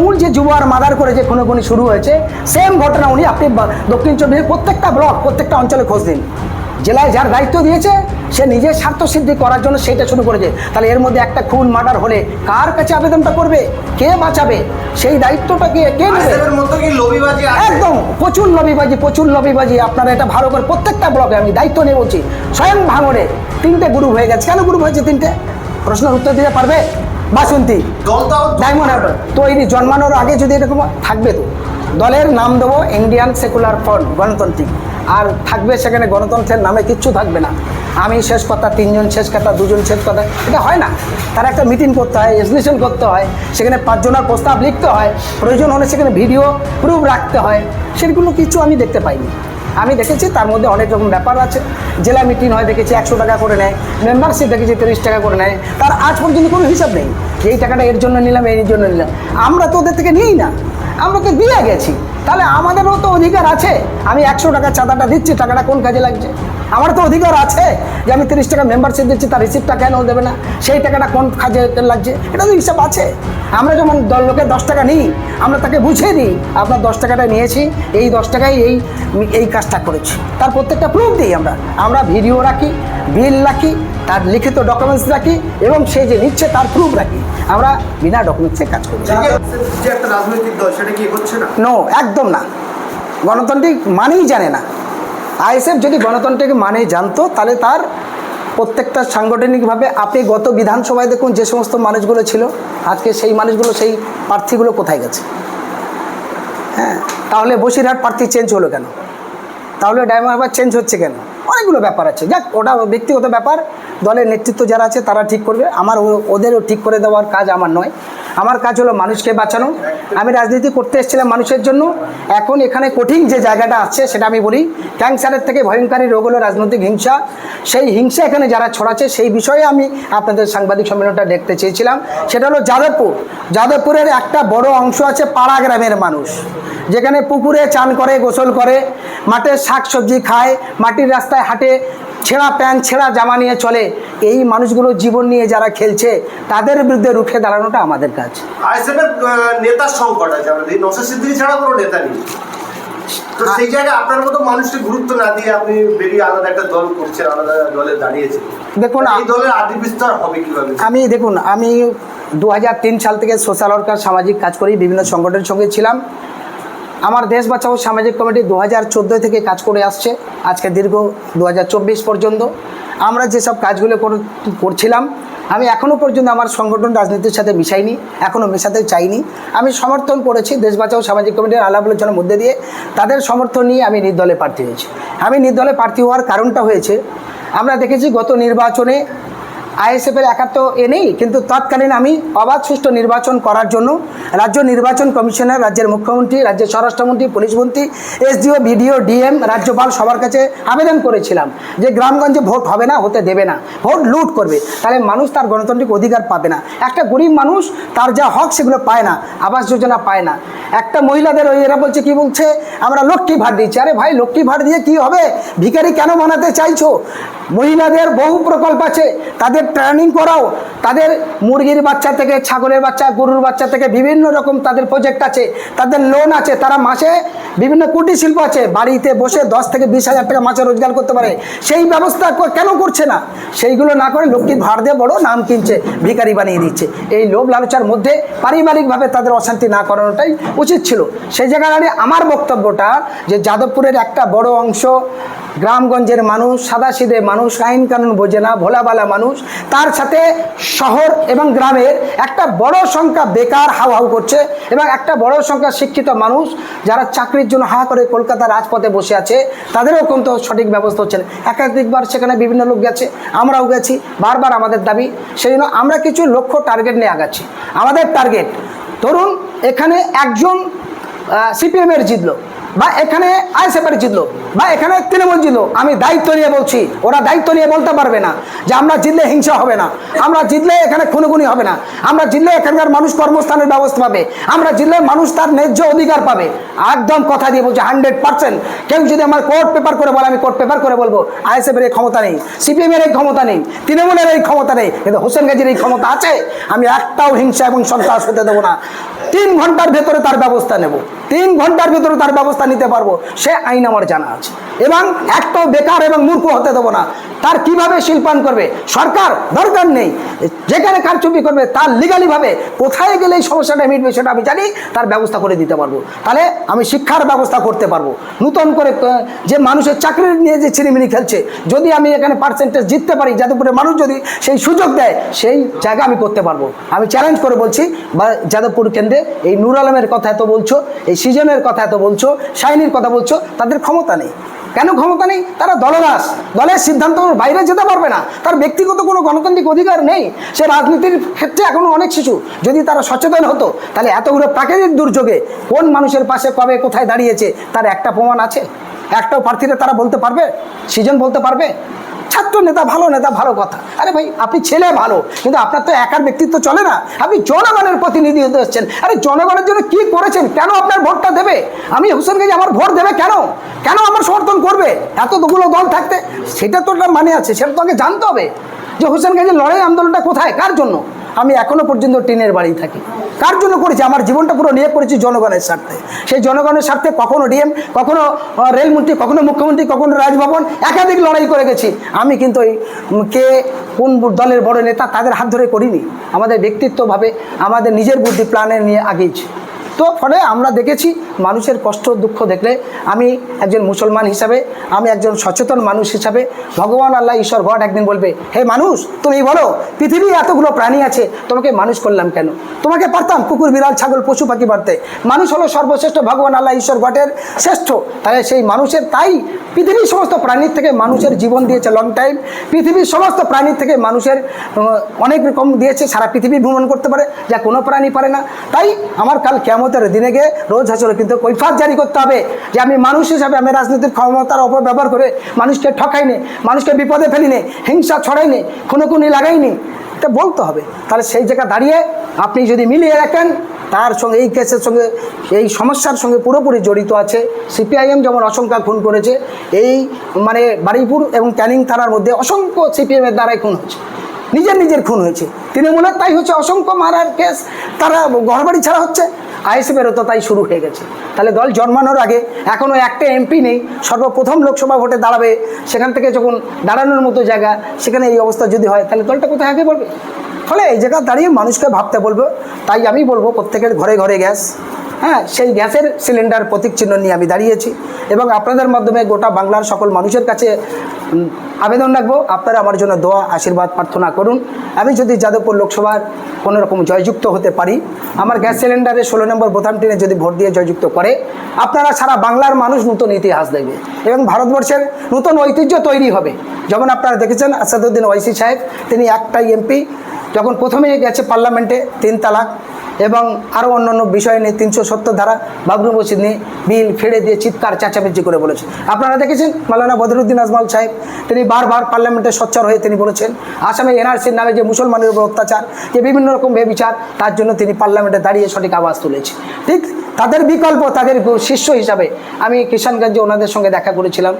তৃণমূল যে যুব আর মাদার করে যে খুনোখুনি শুরু হয়েছে সেম ঘটনা উনি আপনি দক্ষিণ চব্বিশের প্রত্যেকটা ব্লক প্রত্যেকটা অঞ্চলে খোঁজ দিন জেলায় যার দায়িত্ব দিয়েছে সে নিজের স্বার্থ সিদ্ধি করার জন্য সেটা শুরু করেছে। তাহলে এর মধ্যে একটা খুন মার্ডার হলে কার কাছে আবেদনটা করবে? কে বাঁচাবে? সেই দায়িত্বটা কে কে একদম প্রচুর লবিবাজি প্রচুর লবিবাজি। আপনারা এটা ভালো করে প্রত্যেকটা ব্লকে আমি দায়িত্ব নিয়ে বলছি। স্বয়ং ভাঙড়ে তিনটে গ্রুপ হয়ে গেছে। কেন গ্রুপ হয়েছে তিনটে? প্রশ্নের উত্তর দিতে পারবে? বাসন্তী ডায়মন্ড হারবার তৈরি জন্মানোর আগে যদি এরকম থাকবে তো? দলের নাম দেবো ইন্ডিয়ান সেকুলার ফ্রন্ট গণতান্ত্রিক। আর থাকবে সেখানে গণতন্ত্রের নামে কিচ্ছু থাকবে না। আমি শেষ কথা তিনজন শেষ কথা দুজন শেষ কথা এটা হয় না। তার একটা মিটিং করতে হয় এক্সিবিশন করতে হয় সেখানে পাঁচজনের প্রস্তাব লিখতে হয়। প্রয়োজন হলে সেখানে ভিডিও প্রুফ রাখতে হয়। সেগুলো কিছু আমি দেখতে পাইনি। আমি দেখেছি, তার মধ্যে অনেক রকম ব্যাপার আছে। জেলা মিটিং হয়, দেখেছি একশো টাকা করে নেয় মেম্বারশিপ দেখেছি তিরিশ টাকা করে নেয়। তার আজ পর্যন্ত কোনো হিসাব নেই এই টাকাটা এর জন্য নিলাম এর জন্য নিলাম। আমরা তো ওদের থেকে নিই না। আমরা তো দিয়ে গেছি। তাহলে আমাদেরও তো অধিকার আছে। আমি একশো টাকা চাঁদাটা দিচ্ছি, টাকাটা কোন কাজে লাগছে? আমার তো অধিকার আছে যে আমি তিরিশ টাকা মেম্বারশিপ দিচ্ছি, তার রিসিপ্টটা কেন দেবে না? সেই টাকাটা কোন কাজে লাগছে? এটা তো হিসাব আছে। আমরা যেমন দল লোকের দশ টাকা নিই আমরা তাকে বুঝিয়ে দিই আপনার দশ টাকাটা নিয়েছি এই দশ টাকায় এই এই কাজটা করেছি। তার প্রত্যেকটা প্রুফ দিই আমরা। আমরা ভিডিও রাখি বিল রাখি তার লিখিত ডকুমেন্টস রাখি এবং সে যে নিচ্ছে তার প্রুফ রাখি। আমরা বিনা ডকুমেন্টসে কাজ করি। রাজনৈতিক দল সেটা কি হচ্ছে না? নো একদম না। গণতান্ত্রিক মানেই জানে না। আইএসএফ যদি গণতন্ত্রকে মানে জানতো তাহলে তার প্রত্যেকটা সাংগঠনিকভাবে আপনি গত বিধানসভায় দেখুন যে সমস্ত মানুষগুলো ছিল, আজকে সেই মানুষগুলো, সেই প্রার্থীগুলো কোথায় গেছে? হ্যাঁ তাহলে বসিরহাট প্রার্থী চেঞ্জ হলো কেন? তাহলে ড্রাইভার চেঞ্জ হচ্ছে কেন? অনেকগুলো ব্যাপার আছে। যাক, ওটা ব্যক্তিগত ব্যাপার। দলের নেতৃত্ব যারা আছে, তারা ঠিক করবে। আমার ওদেরও ঠিক করে দেওয়ার কাজ আমার নয়। আমার কাজ হলো মানুষকে বাঁচানো। আমি রাজনীতি করতে এসেছিলাম মানুষের জন্য। এখন এখানে কঠিন যে জায়গাটা আছে, সেটা আমি বলি ক্যান্সারের থেকে ভয়ঙ্করী রোগ হলো রাজনৈতিক হিংসা। সেই হিংসা এখানে যারা ছড়াচ্ছে, সেই বিষয়ে আমি আপনাদের সাংবাদিক সম্মেলনটা দেখতে চেয়েছিলাম। সেটা হলো যাদবপুর। যাদবপুরের একটা বড় অংশ আছে পাড়া গ্রামের মানুষ। যেখানে পুকুরে চান করে, গোসল করে, মাঠে শাক সবজি খায়, মাটির রাস্তায় হাঁটে ছেঁড়া প্যান্ট ছেঁড়া জামা নিয়ে চলে এই মানুষগুলো জীবন নিয়ে যারা খেলছে তাদের বিরুদ্ধে রুখে দাঁড়ানোটা আমাদের কাজ। নেতার সংকট আছে আমাদের। নসর সিদ্দিকি ছাড়া কোনো নেতা নেই। তো সেই জায়গায় আপনার মতো মানুষকে গুরুত্ব না দিয়ে আপনি বেরিয়ে আলাদা একটা দল করছেন আলাদা দলে দাঁড়িয়েছেন। দেখুন এই দলের আদি বিস্তার হবে কীভাবে? আমি দেখুন আমি দু হাজার তিন সাল থেকে সোশ্যাল ওয়ার্কার সামাজিক কাজ করি বিভিন্ন সংগঠনের সঙ্গে ছিলাম। আমার দেশ বাঁচাও সামাজিক কমিটি দু হাজার চোদ্দ থেকে কাজ করে আসছে। আজকে দীর্ঘ দু হাজার চব্বিশ পর্যন্ত। আমরা যেসব কাজগুলো কর- করছিলাম, আমি এখনও পর্যন্ত আমার সংগঠন রাজনীতির সাথে মিশাইনি এখনও মেশাতে চাইনি। আমি সমর্থন করেছি দেশ বাঁচাও সামাজিক কমিটির আলাপ আলোচনার মধ্যে দিয়ে। তাদের সমর্থন নিয়ে আমি নির্দলে প্রার্থী হয়েছি। আমি নির্দলে প্রার্থী হওয়ার কারণটা হয়েছে, আমরা দেখেছি গত নির্বাচনে আইএসএফের একা তো এ নেই, কিন্তু তৎকালীন আমি অবাধ সুষ্ঠু নির্বাচন করার জন্য রাজ্য নির্বাচন কমিশনার, রাজ্যের মুখ্যমন্ত্রী, রাজ্যের স্বরাষ্ট্রমন্ত্রী পুলিশমন্ত্রী এসডিও, বিডিও, ডিএম, রাজ্যপাল সবার কাছে আবেদন করেছিলাম যে গ্রামগঞ্জে ভোট হবে না, হতে দেবে না, ভোট লুট করবে। তাহলে মানুষ তার গণতান্ত্রিক অধিকার পাবে না। একটা গরিব মানুষ তার যা হক সেগুলো পায় না, আবাস যোজনা পায় না। একটা মহিলাদের ওই এরা বলছে কি বলছে, আমরা লক্ষ্মী ভাট দিচ্ছি। আরে ভাই, লক্ষ্মী ভাট দিয়ে কি হবে? ভিখারি কেন বানাতে চাইছো? মহিলাদের বহু প্রকল্প আছে, তাদের ট্রেনিং করাও। তাদের মুরগির বাচ্চা থেকে, ছাগলের বাচ্চা, গরুর বাচ্চা থেকে বিভিন্ন রকম তাদের প্রজেক্ট আছে, তাদের লোন আছে, তারা মাসে বিভিন্ন কুটির শিল্প আছে, বাড়িতে বসে দশ থেকে বিশ হাজার টাকা মাসে রোজগার করতে পারে। সেই ব্যবস্থা কেন করছে না? সেইগুলো না করে লক্ষ্মীর ভাড় দিয়ে বড় নাম কিনছে, ভিখারি বানিয়ে দিচ্ছে। এই লোভ লালচার মধ্যে পারিবারিকভাবে তাদের অশান্তি না করানোটাই উচিত ছিল। সেই জায়গায় আমার বক্তব্যটা যে যাদবপুরের একটা বড় অংশ গ্রামগঞ্জের মানুষ, সাদাসিধে মানুষ আইন কানুন বোঝে না, ভোলাবালা মানুষ। তার সাথে শহর এবং গ্রামের একটা বড় সংখ্যা বেকার হাউ হাউ করছে এবং একটা বড় সংখ্যা শিক্ষিত মানুষ যারা চাকরির জন্য হা করে কলকাতার রাজপথে বসে আছে, তাদেরও কিন্তু সঠিক ব্যবস্থা হচ্ছে না। একাধিকবার সেখানে বিভিন্ন লোক গেছে, আমরাও গেছি, বারবার আমাদের দাবি। সেই জন্য আমরা কিছু লক্ষ্য টার্গেট নিয়ে আগাচ্ছি। আমাদের টার্গেট ধরুন এখানে একজন সিপিএমের জিতলো। বা এখানে আইসেপারি জিতলো, বা এখানে তৃণমূল জিতলো, আমি দায়িত্ব নিয়ে বলছি, ওরা দায়িত্ব নিয়ে বলতে পারবে না যে আমরা জিতলে হিংসা হবে না, আমরা জিতলে এখানে খুনোখুনি হবে না, আমরা জিতলে এখানকার মানুষ কর্মস্থানের ব্যবস্থা পাবে, আমরা জিতলে মানুষ তার ন্যায্য অধিকার পাবে। একদম কথা দিয়ে বলছি হান্ড্রেড পার্সেন্ট কেউ যদি আমার কোর্ট পেপার করে বলে, আমি কোর্ট পেপার করে বলব আইএসএফের এই ক্ষমতা নেই সিপিএমের এই ক্ষমতা নেই, তৃণমূলের এই ক্ষমতা নেই, কিন্তু হোসেন গাজীর এই ক্ষমতা আছে, আমি একটাও হিংসা এবং সন্ত্রাস হতে দেবো না। তিন ঘণ্টার ভেতরে তার ব্যবস্থা নেব। তিন ঘণ্টার ভেতরে তার ব্যবস্থা নিতে পারব। সে আইন আমার জানা আছে। এবং একটাও বেকার এবং মূর্খ হতে দেবো না। তার কীভাবে শিল্পায়ন করবে? সরকার দরকার নেই। যেখানে কারচুপি করবে, তার লিগালিভাবে কোথায় গেলে এই সমস্যাটা মিটবে সেটা আমি জানি, তার ব্যবস্থা করে দিতে পারব। তাহলে আমি শিক্ষার ব্যবস্থা করতে পারব। নূতন করে যে মানুষের চাকরি নিয়ে যে ছিনিমিনি খেলছে, যদি আমি এখানে পার্সেন্টেজ জিততে পারি, যাদবপুরের মানুষ যদি সেই সুযোগ দেয়, সেই জায়গা আমি করতে পারব। আমি চ্যালেঞ্জ করে বলছি, বা যাদবপুর কেন্দ্রে এই নুর আলমের কথা এত বলছো, এই সিজনের কথা এত বলছো শাইনির কথা বলছো, তাদের ক্ষমতা নেই। কেন ক্ষমতা নেই? তারা দলদাস দলের সিদ্ধান্ত বাইরে যেতে পারবে না। তার ব্যক্তিগত কোনো গণতান্ত্রিক অধিকার নেই। সে রাজনীতির ক্ষেত্রে এখনও অনেক শিশু। যদি তারা সচেতন হতো, তাহলে এতগুলো প্রাকৃতিক দুর্যোগে কোন মানুষের পাশে কবে কোথায় দাঁড়িয়েছে, তার একটা প্রমাণ আছে? একটাও প্রার্থীরা তারা বলতে পারবে? সিজন বলতে পারবে? ছাত্র নেতা, ভালো নেতা, ভালো কথা। আরে ভাই, আপনি ছেলে ভালো, কিন্তু আপনার তো একার ব্যক্তিত্ব চলে না। আপনি জনগণের প্রতিনিধি হতে এসছেন। আরে জনগণের জন্য কি করেছেন? কেন আপনার ভোটটা দেবে? আমি হোসেন গাজী আমার ভোট দেবে কেন? কেন আমার সমর্থন করবে? এতগুলো দল থাকতে, সেটা তো মানে আছে, সেটা তো আগে জানতে হবে। যে হোসেন গাজী লড়াই আন্দোলনটা কোথায়? কার জন্য? আমি এখনও পর্যন্ত টিনের বাড়ি থাকি। কার জন্য করেছি? আমার জীবনটা পুরো নিয়ে করেছি জনগণের স্বার্থে। সেই জনগণের স্বার্থে কখনো ডিএম, কখনো রেলমন্ত্রী, কখনো মুখ্যমন্ত্রী, কখনো রাজভবন একাধিক লড়াই করে গেছি। আমি কিন্তু এই কে, কোন দলের বড় নেতা তাদের হাত ধরে করিনি। আমাদের ব্যক্তিত্বভাবে, আমাদের নিজের বুদ্ধি প্ল্যানে নিয়ে আগিয়েছি। তো ফলে আমরা দেখেছি মানুষের কষ্ট, দুঃখ দেখলে আমি একজন মুসলমান হিসাবে, আমি একজন সচেতন মানুষ হিসাবে, ভগবান আল্লাহ, ঈশ্বর, গড একদিন বলবে, হে মানুষ, তুমি বলো পৃথিবী এতগুলো প্রাণী আছে, তোমাকে মানুষ করলাম কেন? তোমাকে পারতাম কুকুর, বিড়াল, ছাগল, পশু, পাখি পারতে। মানুষ হলো সর্বশ্রেষ্ঠ ভগবান আল্লাহ, ঈশ্বর গটের শ্রেষ্ঠ। তাহলে সেই মানুষের, তাই পৃথিবীর সমস্ত প্রাণীর থেকে মানুষের জীবন দিয়েছে লং টাইম পৃথিবীর সমস্ত প্রাণীর থেকে মানুষের অনেক রকম দিয়েছে, সারা পৃথিবী ভ্রমণ করতে পারে, যা কোনো প্রাণী পারে না। তাই আমার কাল কেমতের দিনে গিয়ে রোজ হাসরে কিন্তু কৈফাত জারি করতে হবে যে আমি মানুষ হিসাবে আমি রাজনীতির ক্ষমতার অপব্যবহার করে মানুষকে ঠকাইনি, মানুষকে বিপদে ফেলিনি, হিংসা ছড়াইনি, খুনোখুনি লাগাইনি। এটা বলতে হবে। তাহলে সেই জায়গা দাঁড়িয়ে আপনি যদি মিলিয়ে রাখেন, তার সঙ্গে এই কেসের সঙ্গে, এই সমস্যার সঙ্গে পুরোপুরি জড়িত আছে। সিপিআইএম যেমন অসংখ্য খুন করেছে, এই মানে বারুইপুর এবং ক্যানিং থানার মধ্যে অসংখ্য সিপিএমের দ্বারাই খুন হচ্ছে নিজের নিজের খুন হয়েছে। তৃণমূলের তাই হচ্ছে অসংখ্য মারার কেস, তারা ঘরবাড়ি ছাড়া হচ্ছে। আইএসএফেরও তো তাই শুরু হয়ে গেছে। তাহলে দল জন্মানোর আগে এখনও একটা এমপি নেই, সর্বপ্রথম লোকসভা ভোটে দাঁড়াবে, সেখান থেকে যখন দাঁড়ানোর মতো জায়গা, সেখানে এই অবস্থা যদি হয়, তাহলে দলটা কোথায় আগে বলবে? ফলে এই জায়গা দাঁড়িয়ে মানুষকে ভাবতে বলবে, তাই আমি বলব প্রত্যেকের ঘরে ঘরে গ্যাস। হ্যাঁ সেই গ্যাসের সিলিন্ডার প্রতীক চিহ্ন নিয়ে আমি দাঁড়িয়েছি এবং আপনাদের মাধ্যমে গোটা বাংলার সকল মানুষের কাছে আবেদন রাখব। আপনারা আমার জন্য দোয়া, আশীর্বাদ, প্রার্থনা করুন। আমি যদি যাদবপুর লোকসভার কোনো রকম জয়যুক্ত হতে পারি, আমার গ্যাস সিলিন্ডারে ষোলো নম্বর বোতাম টেনে যদি ভোট দিয়ে জয়যুক্ত করে, আপনারা সারা বাংলার মানুষ নতুন ইতিহাস দেখবে এবং ভারতবর্ষের নতুন ঐতিহ্য তৈরি হবে। যেমন আপনারা দেখেছেন আসাদুদ্দিন ওয়াইসি সাহেব, তিনি একটাই এমপি, যখন প্রথমে গেছে পার্লামেন্টে তিন তালাক এবং আরও অন্যান্য বিষয় নিয়ে তিনশো সত্তর ধারা বাবরু মসজিদ নিয়ে বিল ফেড়ে দিয়ে চিৎকার, চেঁচামেচি করে বলেছেন। আপনারা দেখেছেন? মালানা বদরুদ্দিন আজমাল সাহেব, তিনি বারবার পার্লামেন্টে সচ্চর হয়ে তিনি বলেছেন, আসামে এনআরসির নামে যে মুসলমানের উপর অত্যাচার, যে বিভিন্ন রকম বেবিচার, তার জন্য তিনি পার্লামেন্টে দাঁড়িয়ে সঠিক আওয়াজ তুলেছে ঠিক তাদের বিকল্প, তাদের শিষ্য হিসাবে আমি কিষানগঞ্জে ওনাদের সঙ্গে দেখা করেছিলাম,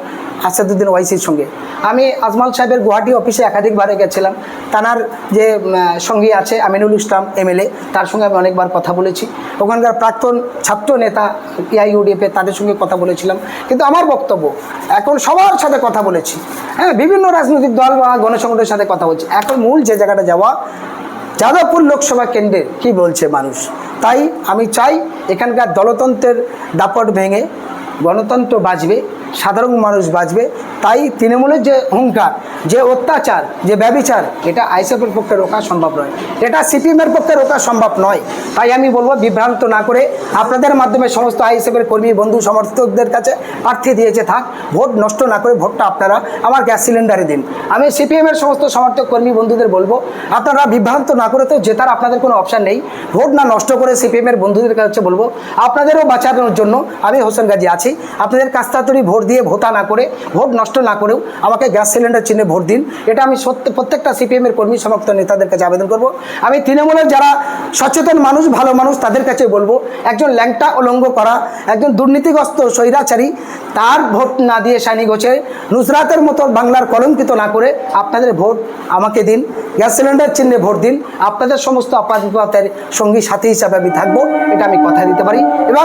আসাদুদ্দিন ওয়াইসির সঙ্গে। আমি আজমাল সাহেবের গুয়াহাটি অফিসে একাধিকবারে গেছিলাম। তানার যে সঙ্গী আছে, আমিনুল ইসলাম এমএলএ, তার সঙ্গে আমি অনেকবার কথা বলেছি। ওখানকার প্রাক্তন ছাত্র নেতা ইআইইউডিএফে তাদের সঙ্গে কথা বলেছিলাম। কিন্তু আমার বক্তব্য, এখন সবার সাথে কথা বলেছি। হ্যাঁ বিভিন্ন রাজনৈতিক দল বা গণসংগঠনের সাথে কথা বলছি। এখন মূল যে জায়গাটা যাওয়া, যাদবপুর লোকসভা কেন্দ্রে কি বলছে মানুষ? তাই আমি চাই এখানকার দলতন্ত্রের দাপট ভেঙে গণতন্ত্র বাঁচবে সাধারণ মানুষ বাঁচবে তাই তৃণমূলের যে অহংকার যে অত্যাচার, যে ব্যবিচার, এটা আইসএফের পক্ষে রোকা সম্ভব নয়। এটা সিপিএমের পক্ষে রোকা সম্ভব নয়। তাই আমি বলব, বিভ্রান্ত না করে আপনাদের মাধ্যমে সমস্ত আইএসএফের কর্মী, বন্ধু, সমর্থকদের কাছে প্রার্থী দিয়েছে থাক। ভোট নষ্ট না করে ভোটটা আপনারা আমার গ্যাস সিলিন্ডারে দিন। আমি সিপিএমের সমস্ত সমর্থক, কর্মী, বন্ধুদের বলব, আপনারা বিভ্রান্ত না করে তো জেতার আপনাদের কোনো অপশান নেই। ভোট না নষ্ট করে সিপিএমের বন্ধুদের কাছে বলব, আপনাদেরও বাঁচানোর জন্য আমি হোসেন গাজী আছি। আপনাদের কাছ তাড়াতাড়ি ভোট দিয়ে ভোতা না করে, ভোট নষ্ট না করেও আমাকে গ্যাস সিলিন্ডার চিহ্নে ভোট দিন। এটা আমি সত্য, প্রত্যেকটা সিপিএমের কর্মী সমর্থক নেতাদের কাছে আবেদন করব। আমি তৃণমূলের যারা সচেতন মানুষ, ভালো মানুষ, তাদের কাছে বলব, একজন ল্যাংটা অলঙ্গ করা, একজন দুর্নীতিগ্রস্ত স্বৈরাচারী, তার ভোট না দিয়ে সাইনি গোছে নুসরাতের মতো বাংলার কলঙ্কিত না করে আপনাদের ভোট আমাকে দিন, গ্যাস সিলিন্ডার চিহ্নে ভোট দিন, আপনাদের সমস্ত আপাততের সঙ্গী সাথী হিসাবে আমি থাকব, এটা আমি কথা দিতে পারি। এবং